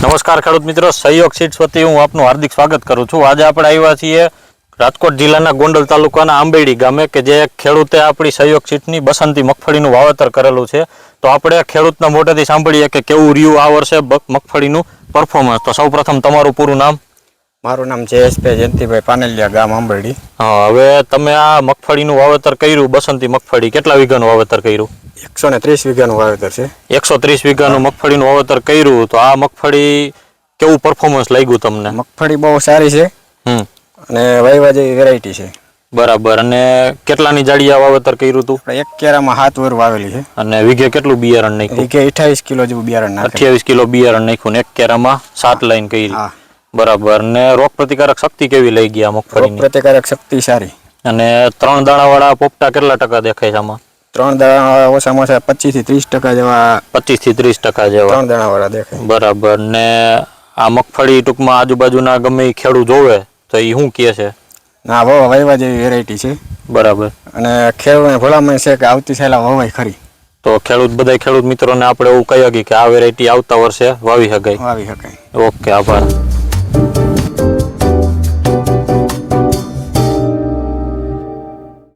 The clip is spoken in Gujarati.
નમસ્કાર ખેડૂત મિત્રો, સહયોગ સીટ્સ વતી હું આપનું હાર્દિક સ્વાગત કરું છું. આજે આપણે આવ્યા છીએ રાજકોટ જિલ્લાના ગોંડલ તાલુકાના આંબેડી ગામે કે જે ખેડૂતે આપણી સહયોગ સીટની બસંતી મગફળીનું વાવેતર કરેલું છે. તો આપણે ખેડૂતના મોઢેથી સાંભળીએ કે કેવું રહ્યું આ વર્ષે મગફળીનું પરફોર્મન્સ તો સૌપ્રથમ તમારું પૂરું નામ. મારું નામ જયેશભાઈ જયંતિભાઈ પાનેલિયા ગામ આંબરડી. હા હવે તમે આ મગફળીનું વાવેતર કર્યું બસંતી મગફળી કેટલા વીઘાનું વાવેતર કર્યું? એકસો ને ત્રીસ વીઘાનું વાવેતર છે. એકસો ત્રીસ વીઘાનું મગફળીનું વાવેતર કર્યું તો આ મગફળી કેવું પરફોર્મન્સ લાગ્યું તમને? મગફળી બહુ સારી છે. હમ. અને વાયવા જેવી વેરાયટી છે. બરાબર અને કેટલાની જાડિયા વાવેતર કર્યું હતું એક કેરામાં હાથ વર વાવેલી છે. અને વીઘે કેટલું બિયારણ નાખ્યું? વીઘે અઠાવીસ કિલો જેવું બિયારણ અઠ્યાવીસ કિલો બિયારણ નાખ્યું ને એક કેરામાં સાત લાઈન કરી. બરાબર. ને રોગ પ્રતિકારક શક્તિ કેવી લઈ ગયા મગફળી પ્રતિકારક શક્તિ સારી. અને ત્રણ દાણાવાળા પોપટા કેટલા ટકા દેખાય છે આમાં? ત્રણ દાણા ઓછામાં ઓછા પચીસથી ત્રીસ ટકા જેવા પચીસથી ત્રીસ ટકા જેવા. ત્રણ દાણા વાળા દેખાય. બરાબર. ને આ મગફળી ટૂંકમાં આજુબાજુના ગમે ખેડૂત જોવે તો એ શું કહે છે? ના બહુ વાયવા જેવી વેરાયટી છે. બરાબર. અને ખેડૂતને ભલામણ છે કે આવતી સાલા વવાય ખરી. તો ખેડૂત બધા ખેડૂત મિત્રોને આપણે એવું કહી શકીએ કે આ વેરાયટી આવતા વર્ષે વાવી શકાય. વાવી શકાય. ઓકે આભાર. Thank you.